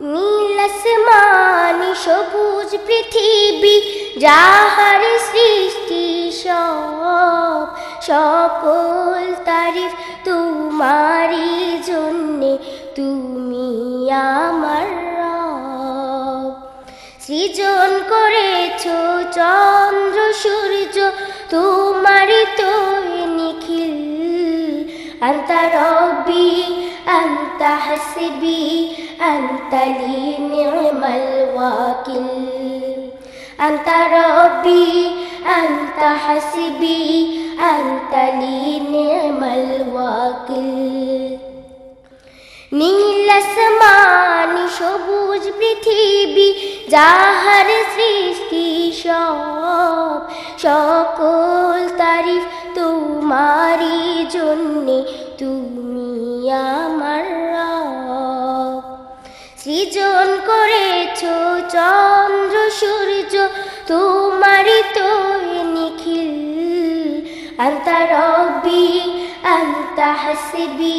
নীল আসমানি সবুজ পৃথিবী যাহার সৃষ্টি সব সকল তারিফ তোমারই জন্যে। তুমি أنت حسبي أنت لي نعم الوكيل أنت ربي أنت حسبي أنت لي نعم الوكيل নীল আসমানি সবুজ পৃথিবী যাহার সৃষ্টি সব সকল তারিফ তোমারই জন্যে তুমি আমার রব সৃজন করেছ চন্দ্র সূর্য, তোমারই তো নিখিল। আন্তা রব্বি আন্তা হাসবি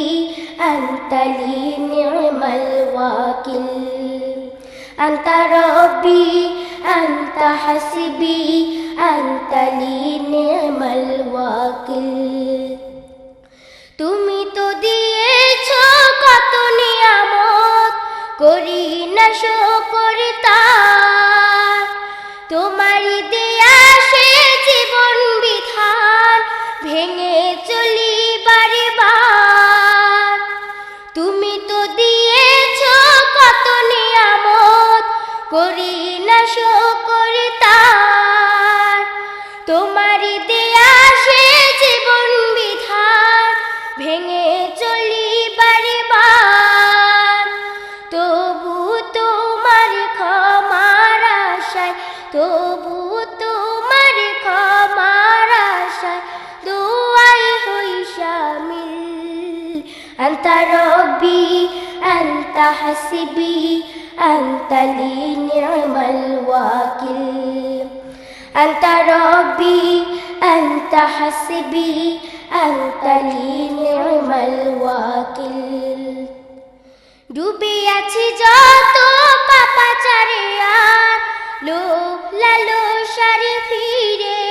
আন্তা লি নিমাল ওয়াকিল। আন্তা রব্বি আন্তা হাসবি আন্তা লি দিয়েছ কত নিয়ামত? করি না শকর তার أنت ربي أنت حسبي أنت لي نعم الوكيل أنت ربي أنت حسبي أنت لي نعم الوكيل ডুবে আছি যত পাপাচারে আর লোভ লালো সারে ফিরে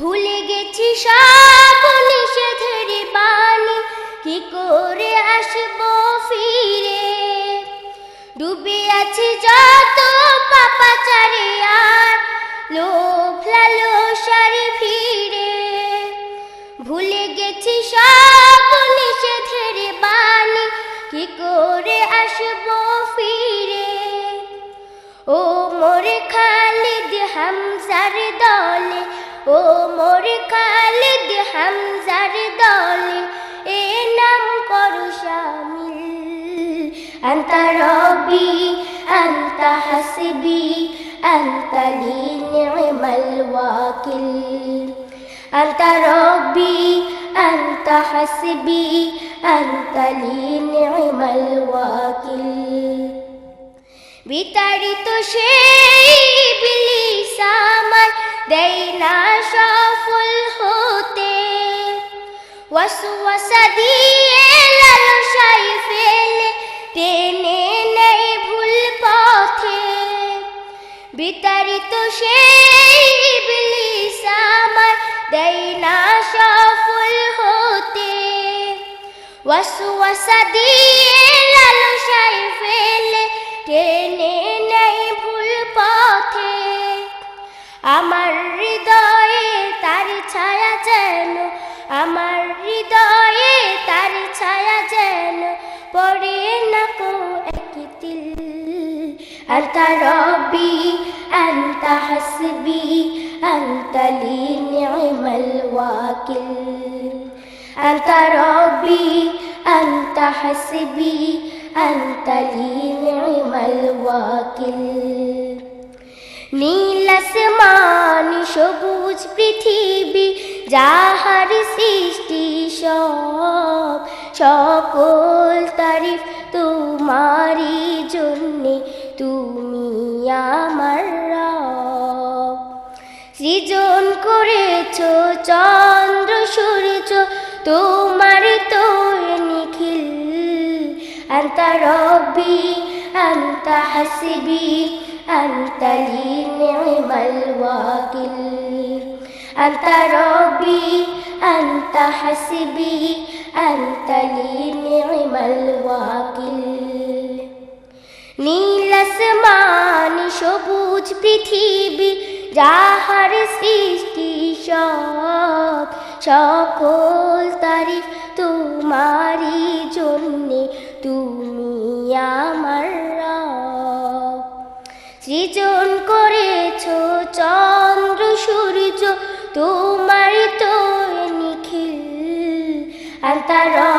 ভুলে গেছি সব নিষেধের বাণী কি করে আসব ফিরে? ডুবে আছি যত পাপাচারে আর লোভ লালো সারে ফিরে ভুলে গেছি সব নিষেধের বাণী, কি করে আসব ফিরে? ও মোরে খালিদ হামজার দলে, ও মোরে খালিদ হামজার أنت ربي أنت حسبي أنت لي نعم الوكيل أنت ربي أنت حسبي أنت لي نعم الوكيل বিতাড়িত সেই বিলিস আমার দেয় না সফল হতে ওয়াসওয়াসা দিয়ে বিতাড়িত সেই বিলিস আমার দেয় না সফল হতে। ওয়াসওয়াসা দিয়ে লালসাই ফেলে, টেনে নেই ভুল পথে। আমার হৃদয়ে তার ছায়া যেন, আমার হৃদয়ে তার ছায়া যেন পড়ে না কো একতিল أنت ربي أنت حسبي أنت لي نعم الوكيل أنت ربي أنت حسبي أنت لي نعم الوكيل নীল আসমানি সবুজ পৃথিবী যাহার সৃষ্টি সব সকল তারিফ তোমারই জন্যে তুমি আমার রব। সৃজন করেছ চন্দ্র, সূর্য, তোমার তো নিখিল। আন্তা রব্বি আন্তা হাসিবি আন্তা লিনিমাল ওয়াকিল আন্তা রব্বি আন্তা হাসিবি আন্তা ওয়াকিল নীলাসমান সবুজ পৃথিবী, যাহার সৃষ্টি সব, সকল তারিফ তোমারই জন্যে, তুমি আমার সৃজন করেছ চন্দ্র, সূর্য তোমার তো নিখিল, আর তারা